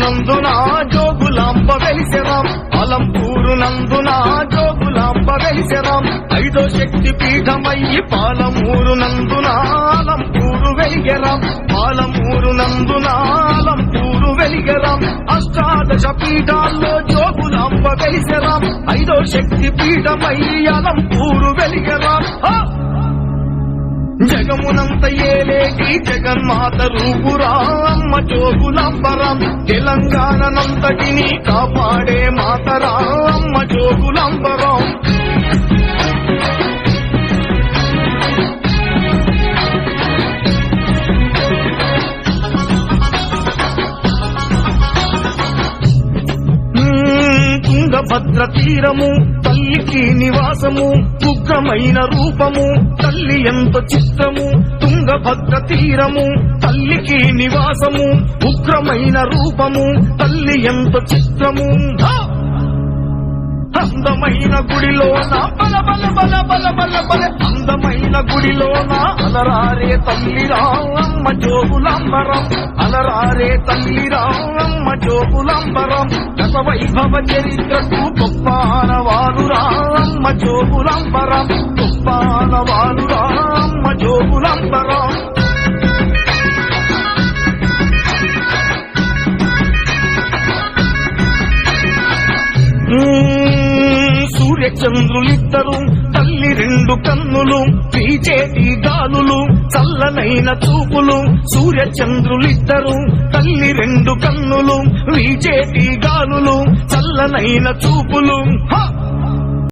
నందున జోగులాంబ వెలిసెరాం అలంపూరు నందున జోగులాంబ వెలిసెరాం ఐదో శక్తి పీఠమయ్యి పాలమూరు నందున అలంపూరు వెలిగెరాం. పాలమూరు నందున అలంపూరు వెలిగెరాం. అష్టాదశ పీఠాల్లో జోగులాంబ వెలిసెరాం ఐదో శక్తి పీఠమయ్యి అలంపూరు వెలిగెరాం. హా! ఏలేటి జగన్మాత రూపురా. అమ్మ జోగులంబరం తెలంగాణనంతటిని కాపాడే మాతరా. అమ్మ జోగులంబరం మ్మ్, తుంగభద్ర తీరము తల్లికి నివాసము. ఉగ్రమైన రూపము తల్లి ఎంత చిత్రము తుంగభద్ర తీరము తల్లికి నివాసము ఉగ్రమైన రూపము తల్లి ఎంత చిత్రము అందమైన గుడిలోన బల బల బల బల బల బల. అందమైన గుడిలోన అలరారే తల్లిరా అమ్మ జోగులంబరం. అలరారే తల్లిరా అమ్మ జోగులంబరం. గత వైభవ చరిత్రకు గొప్ప ఆనవాలురా. అమ్మ జోగులంబరం గొప్ప ఆనవాలురా అమ్మ జోగులంబరం. సూర్యచంద్రులిద్దరు తల్లి రెండు కన్నులు పీచేటి గాలులు చల్లనైన చూపులు. సూర్యచంద్రులిద్దరు తల్లి రెండు కన్నులు వీచేటి గాలులు చల్లనైన చూపులు. హా!